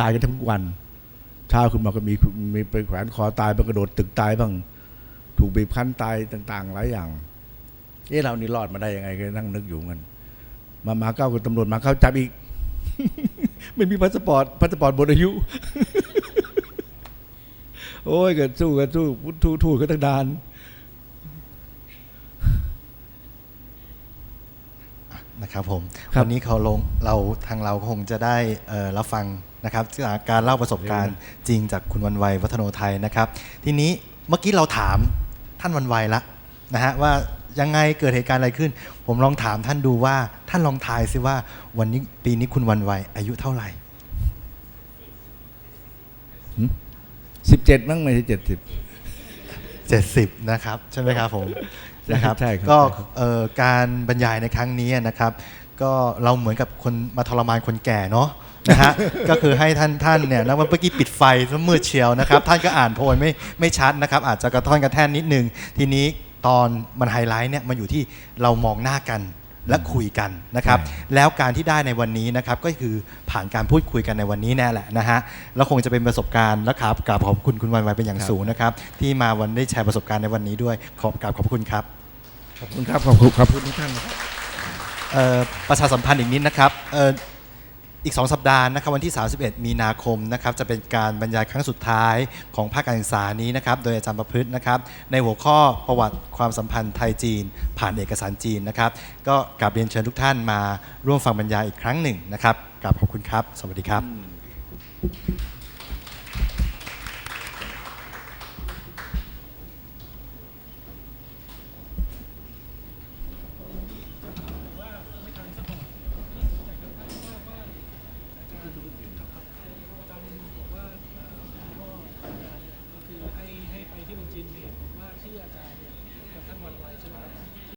ตายกันทั้งวันเช้าขึ้นมาก็มีมีไปแขวนคอตายไปกระโดดตึกตายบ้าง ถูกบีบคั้นตายต่าง ๆ หลายอย่าง เอ๊ะเรานี่รอดมาได้ยังไงก็นั่งนึกอยู่กันมามาเก้ากับตำรวจมาเข้าจับอีก ไม่มีพาสปอร์ตพาสปอร์ตหมดอายุ โอ้ยเกิดสู้กันสู้ทูทูก็ตั้งดานนะครับผมครับวันนี้เขาลงเราทางเราคงจะได้เอ่อรับฟัง นะครับจากการเล่าประสบการณ์จริงจากคุณวันไวยวัฒโนไทยนะครับ ทีนี้เมื่อกี้เราถามท่านวันไวยละนะฮะว่ายังไงเกิดเหตุการณ์อะไรขึ้น ผมลองถามท่านดูว่าท่านลองทายซิว่าวันนี้ปีนี้คุณวันไวยอายุเท่าไหร่สิบเจ็ดมั้งไม่ใช่เจ็ดสิบ 70 นะครับ ใช่ไหมครับผมใช่นะครับใช่ครับ ก็ใช่ครับเอ่อการบรรยายในครั้งนี้นะครับ ก็เราเหมือนกับคนมาทรมานคนแก่เนาะนะฮะ ก็คือให้ท่านท่านเนี่ยนะว่าเมื่อกี้ปิดไฟซะมืดเชียวนะครับ ท่านก็อ่านโพยไม่ไม่ชัดนะครับ อาจจะกระท่อนกระแท่นนิดนึง ทีนี้ตอนมันไฮไลท์เนี่ยมันอยู่ที่เรามองหน้ากัน และคุยกันนะครับ แล้วการที่ได้ในวันนี้นะครับก็คือผ่านการพูดคุยกันในวันนี้แน่แหละนะฮะแล้วคงจะเป็นประสบการณ์และครับกราบขอบคุณคุณวันไวเป็นอย่างสูงนะครับ ที่มาวันได้แชร์ประสบการณ์ในวันนี้ด้วยขอบกราบขอบคุณครับขอบคุณครับขอบคุณขอบคุณทุกท่านนะครับเอ่อประชาสัมพันธ์อีกนิดนะครับเอีก 2 สัปดาห์นะครับวันที่ 31 มีนาคมนะครับจะเป็นการบรรยายครั้งสุดท้ายของภาคการศึกษานี้นะครับโดยอาจารย์ประพฤตินะครับในหัวข้อประวัติความสัมพันธ์ไทยจีน ผ่านเอกสารจีนนะครับ ก็กราบเรียนเชิญทุกท่านมาร่วมฟังบรรยายอีกครั้งหนึ่งนะครับกราบขอบคุณครับ สวัสดีครับ จริงเนี่ยผมว่าชื่ออาจารย์เนี่ยกับท่านวันไวใช่ไหม